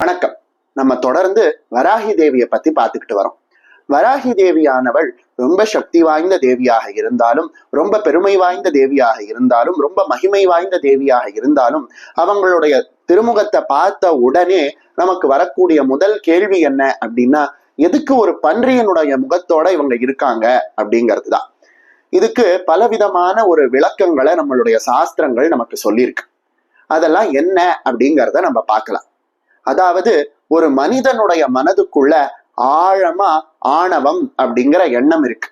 வணக்கம். நம்ம தொடர்ந்து வராகி தேவியை பத்தி பார்த்துக்கிட்டு வரோம். வராகி தேவியானவள் ரொம்ப சக்தி வாய்ந்த தேவியாக இருந்தாலும் ரொம்ப பெருமை வாய்ந்த தேவியாக இருந்தாலும் ரொம்ப மகிமை வாய்ந்த தேவியாக இருந்தாலும் அவங்களுடைய திருமுகத்தை பார்த்த உடனே நமக்கு வரக்கூடிய முதல் கேள்வி என்ன அப்படின்னா எதுக்கு ஒரு பன்றியனுடைய முகத்தோட இவங்க இருக்காங்க அப்படிங்கிறது தான். இதுக்கு பலவிதமான ஒரு விளக்கங்களை நம்மளுடைய சாஸ்திரங்கள் நமக்கு சொல்லியிருக்கு. அதெல்லாம் என்ன அப்படிங்கிறத நம்ம பார்க்கலாம். அதாவது ஒரு மனிதனுடைய மனதுக்குள்ள ஆழமா ஆணவம் அப்படிங்கிற எண்ணம் இருக்கு.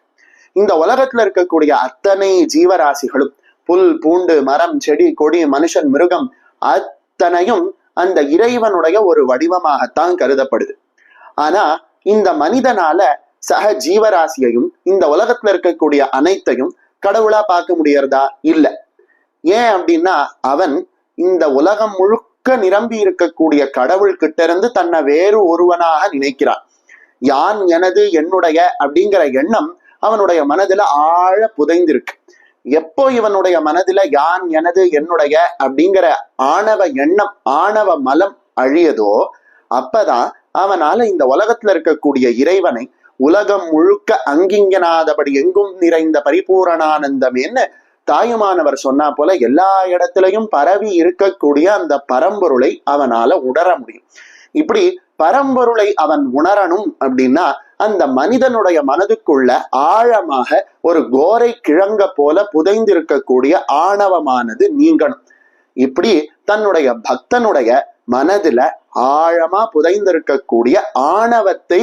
இந்த உலகத்துல இருக்கக்கூடிய அத்தனை ஜீவராசிகளும் புல் பூண்டு மரம் செடி கொடி மனுஷன் மிருகம் அத்தனையும் அந்த இறைவனுடைய ஒரு வடிவமாகத்தான் கருதப்படுது. ஆனா இந்த மனிதனால சக ஜீவராசியையும் இந்த உலகத்துல இருக்கக்கூடிய அனைத்தையும் கடவுளா பார்க்க முடியறதா இல்ல. ஏன் அப்படின்னா அவன் இந்த உலகம் முழுக்க நிரம்பி இருக்கக்கூடிய கடவுள் கிட்ட இருந்து தன்னை வேறு ஒருவனாக நினைக்கிறான் யான் எனது என்னுடைய அப்படிங்கிற எண்ணம் அவனுடைய மனதுல ஆழ புதைந்திருக்கு. எப்போ இவனுடைய மனதுல யான் எனது என்னுடைய அப்படிங்கிற ஆணவ எண்ணம் ஆணவ மலம் அழியதோ அப்பதான் அவனால இந்த உலகத்துல இருக்கக்கூடிய இறைவனை உலகம் முழுக்க அங்கிங்கனாதபடி எங்கும் நிறைந்த பரிபூரணானந்தம் என்ன? தாயுமானவர் சொன்னா போல எல்லா இடத்திலையும் பரவி இருக்கக்கூடிய அந்த பரம்பொருளை அவனால உணர முடியும். இப்படி பரம்பொருளை அவன் உணரணும் அப்படின்னா அந்த மனிதனுடைய மனதுக்குள்ள ஆழமாக ஒரு கோரை கிழங்க போல புதைந்திருக்கக்கூடிய ஆணவமானது நீங்கணும். இப்படி தன்னுடைய பக்தனுடைய மனதுல ஆழமா புதைந்திருக்கக்கூடிய ஆணவத்தை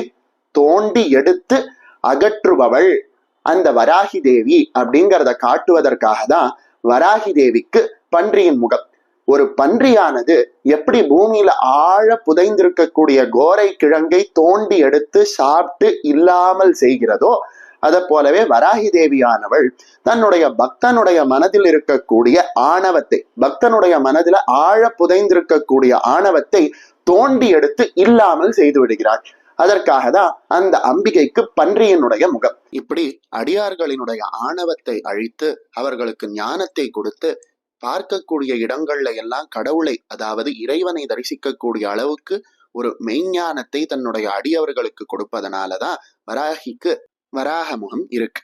தோண்டி எடுத்து அகற்றுபவள் அந்த வராகி தேவி அப்படிங்கிறத காட்டுவதற்காக தான் வராகி தேவிக்கு பன்றியின் முகம். ஒரு பன்றியானது எப்படி பூமியில ஆழ புதைந்திருக்கக்கூடிய கோரை கிழங்கை தோண்டி எடுத்து சாப்பிட்டு இல்லாமல் செய்கிறதோ அதை போலவே வராகி தேவியானவள் தன்னுடைய பக்தனுடைய மனதில் இருக்கக்கூடிய ஆணவத்தை பக்தனுடைய மனதில ஆழ புதைந்திருக்கக்கூடிய ஆணவத்தை தோண்டி எடுத்து இல்லாமல் செய்து விடுகிறாள். அதற்காக தான் அந்த அம்பிகைக்கு பன்றியினுடைய முகம். இப்படி அடியார்களினுடைய ஆணவத்தை அழித்து அவர்களுக்கு ஞானத்தை கொடுத்து பார்க்கக்கூடிய இடங்கள்ல எல்லாம் கடவுளை அதாவது இறைவனை தரிசிக்கக்கூடிய அளவுக்கு ஒரு மெய்ஞானத்தை தன்னுடைய அடியவர்களுக்கு கொடுப்பதனாலதான் வராகிக்கு வராக முகம் இருக்கு.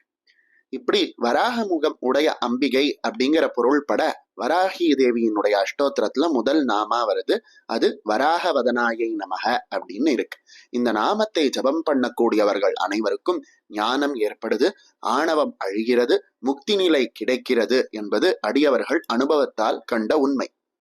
இப்படி வராக முகம் உடைய அம்பிகை அப்படிங்கிற பொருள்பட வராகி தேவியினுடைய அஷ்டோத்திரத்துல முதல் நாமா வருது. அது வராக வதனாயை நமக அப்படின்னு இருக்கு. இந்த நாமத்தை ஜபம் பண்ணக்கூடியவர்கள் அனைவருக்கும் ஞானம் ஏற்படுது ஆணவம் அழிகிறது முக்தி நிலை கிடைக்கிறது என்பது அடியவர்கள் அனுபவத்தால் கண்ட உண்மை.